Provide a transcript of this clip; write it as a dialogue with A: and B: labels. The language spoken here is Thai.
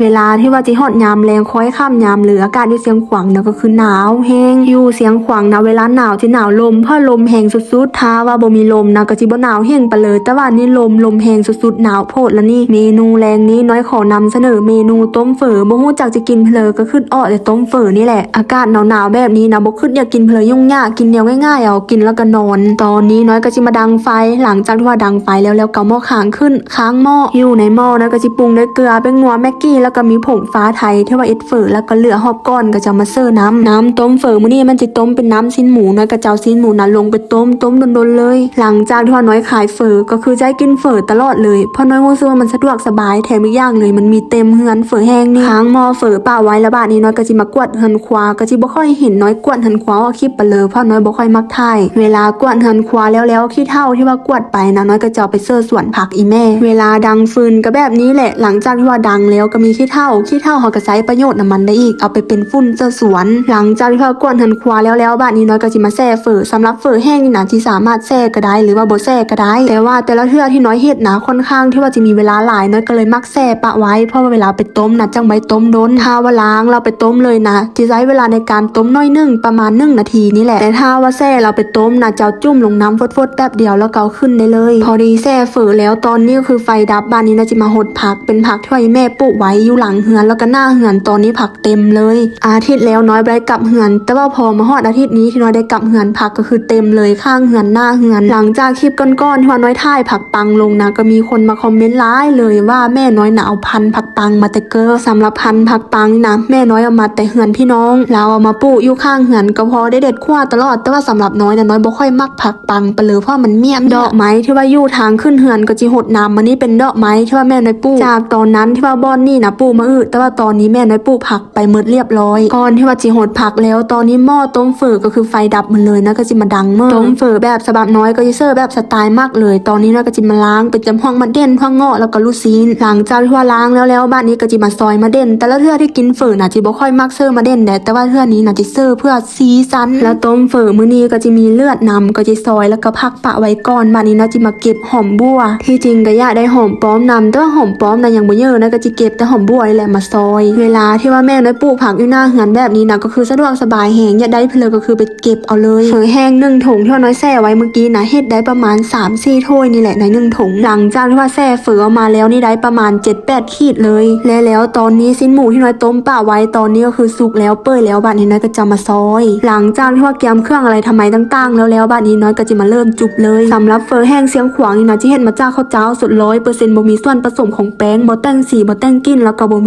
A: เวลาที่ว่าจิฮอดยามแรงค้อยข้ามยามเหลืออากาศอยู่เสียงขวางนะก็คือหนาวแฮงอยู่เสียงขวางนะเวลาหนาวที่หนาวลมเพราะลมแห้งสุดๆถ้าว่าบ่มีลมนะก็สิบ่หนาวแฮงไปเลย แต่ว่านี่ลมลมแห้งสุดๆหนาวโพดแล้วนี่เมนูแรงนี้น้อยขอนำเสนอเมนูต้มเฝอบ่ฮู้จักจะกินเพลอก็ขึ้นอ้อแต่ต้มเฝอนี่แหละอากาศหนาวๆแบบนี้นะบ่ขึ้นอยากกินเพลยุ่งยากกินแนวง่ายๆเอากินแล้วก็นอน ตอนนี้น้อยก็สิมาดังไฟหลังจากที่ว่าดังไฟแล้วแล้วก็เอาหม้อค้างขึ้นค้างหม้ออยู่ในหม้อนะก็สิปรุงด้วยเกลือเป็นงัวแม็กกี้แล้วก็มีผงฟ้าไทยที่ว่าเอ็ดเฝอแล้วก็เหลือหอบก้อนก็จะมาเสิร์น้ำน้ำต้มเฝอมื้อนี้มันจะต้มเป็นน้ำชิ้นหมูนะก็จะเอาชิ้นหมูนะลงไปต้มต้มโดนๆเลย หลังจากที่ว่าน้อยขายเฝอก็คือจะให้กินเฝอตลอดเลยเพราะน้อยรู้สึกว่ามันสะดวกสบายแถมอีกอย่างเลย มันมีเต็มเฮือนเฝอแห้งนี่ค้างหม้อเฝอเปล่าไว้แล้วบาดนี้น้อยก็สิมากวดเฮือนควาก็สิบ่ค่อยเห็นน้อยกวดเฮือนควาว่าคลิปไปเลยเพราะน้อยบ่ค่อยมักถ่ายเวลากวดเฮือนควาแล้วแล้วขี้เท่าที่ว่ากวดไปนะน้อยก็จะไปเสิร์ฟสวนผักอีแม่ เวลาดังฟืนก็แบบนี้แหละหลังจากที่ว่าดังแล้วก็มีขี้เท่าขี้เท่าเขาก็ใช้ประโยชน์น้ำมันได้อีกเอาไปเป็นฟุ้นเสิร์ฟสวน หลังจากที่ว่ากวดเฮือนควาแล้วแล้วบาดนี้น้อยก็สิมาแซ่เฝอสำหรับเฝอแห้งนี่นะที่สามารถแซ่ก็ได้หรือว่าบ่แซ่ก็ได้ แต่ว่าแต่ละเทื่อที่น้อยเฮ็ดนะค่อนข้างที่ว่าจะมีเวลาหลายน้อยก็เลยมักแซ่ปะไว้เพราะว่าเวลาไปต้มนะจังใบต้มโดนถ้าว่าล้างเราไปต้มเลยนะจะใช้เวลาในการต้มน้อยนึ่งประมาณหนึ่งนาทีนี่แหละแต่ถ้าว่าแซ่เราไปต้มนะจะเอาจุ่มลงน้ำฟดๆแป๊บเดียวแล้วก็เอาขึ้นได้เลย พอดีแซ่เฝอแล้วตอนนี้คือไฟดับบ้านนี้นะจะมาหดผักเป็นผักที่ว่าแม่ปลูกไว้อยู่หลังเฮือนแล้วก็หน้าเฮือนตอนนี้ผักเต็มเลย อาทิตย์แล้วน้อยไปกลับเฮือน แต่ว่าพอมาฮอดอาทิตย์นี้ที่น้อยได้กลับเฮือนผักก็คือเต็มเลยข้างเฮือนหน้าเฮือน หลังจากคลิปก้อนๆที่ว่าน้อยท่ายผักปังลงนะก็มีคนมาคอมเมนต์ร้ายเลยว่าแม่น้อยหนาเอาพันผักปังมาแต่เกอสำหรับพันผักปังนี่นะแม่น้อยเอามาแต่เฮือนพี่น้องเราเอามาปลูกอยู่ข้างเฮือนก็พอได้เด็ดขั้วตลอด แต่ว่าสำหรับน้อยนะน้อยบ่ค่อยมักผักปังไปเลยเพราะมันเมี่ยมดอกไม้ที่ว่าอยู่ทางขึ้นเฮือนก็จิหดน้ำมันนี่เป็นดอกไม้ที่ว่าแม่น้อยปลูกจากตอนนั้นที่ว่าบอนนี่นะปลูกมาอืดแต่ว่าตอนนี้แม่น้อยปลูกผักไปหมดเรียบร้อยก่อนที่ว่าจิหดผักแล้วตอนนี้หม้อต้มเฝอก็คือไฟดับหมดเลยนะก็จิมาดังเมื่อต้มเฝอแบบฉบับน้อยก็จะเสิร์ฟแบบสไตล์มากเลย ตอนนี้เราก็จิมาล้างเป็นจำห้องมาเด่นห้องเงาะแล้วก็ลูกซีนหลังจากที่ว่าล้างแล้วแล้วบ้านนี้ก็จิมาซอยมาเด่น แต่ละเทื่อที่กินเฝอน่ะจิบ่ค่อยมักเสิร์ฟมาเด่นแดดแต่ว่าเทื่อนี้น่ะจิเสิร์ฟเพื่อซีซันแล้วต้มเฝอมื้อนี้ก็จะมีเลือดนำก็จะซอยแล้วก็พักปะไว้ก่อนบ้านนี้นะจิมาเก็บหอมบัว ที่จริงก็อยากได้หอมป้อมนำแต่ว่าหอมป้อมน่ะยังบ่เยอะนะก็จะเก็บแต่หอมบวนี่แหละมาซอย เวลาที่ว่าแม่น้อยปลูกผักอยู่หน้าเหือนแบบนี้นะก็คือสะดวกสบายแหงอยากได้เพลอก็คือไปเก็บเอาเลยเฝอแห้งหนึ่งถุงที่ว่าน้อยแช่ไว้เมื่อกี้นะเฮ็ดได้ประมาณ3 4ถ้วยนี่แหละในหนึ่งถุงหลังจากที่ว่าแช่เฝอออกมาแล้วนี่ได้ประมาณ 7-8 ขีดเลย และแล้วตอนนี้สิ้นหมูที่น้อยต้มป่าไว้ตอนนี้ก็คือสุกแล้วเปื่อยแล้วบัดนี้น้อยก็จะมาซอย หลังจากที่ว่าเตรียมเครื่องอะไรทำไมต่างๆ แล้วแล้วบัดนี้น้อยก็จะมาเริ่มจุบเลยสำหรับเฟอแห้งเสียงขวางนี่นะที่เห็นมาจ้าข้าวเจ้าสุดร้อยเปอร์เซ็นต์บ่มีส่วนผสมของแป้งบ่แต่งสีบ่แต่งกลิ่นแล้วก็บ่มี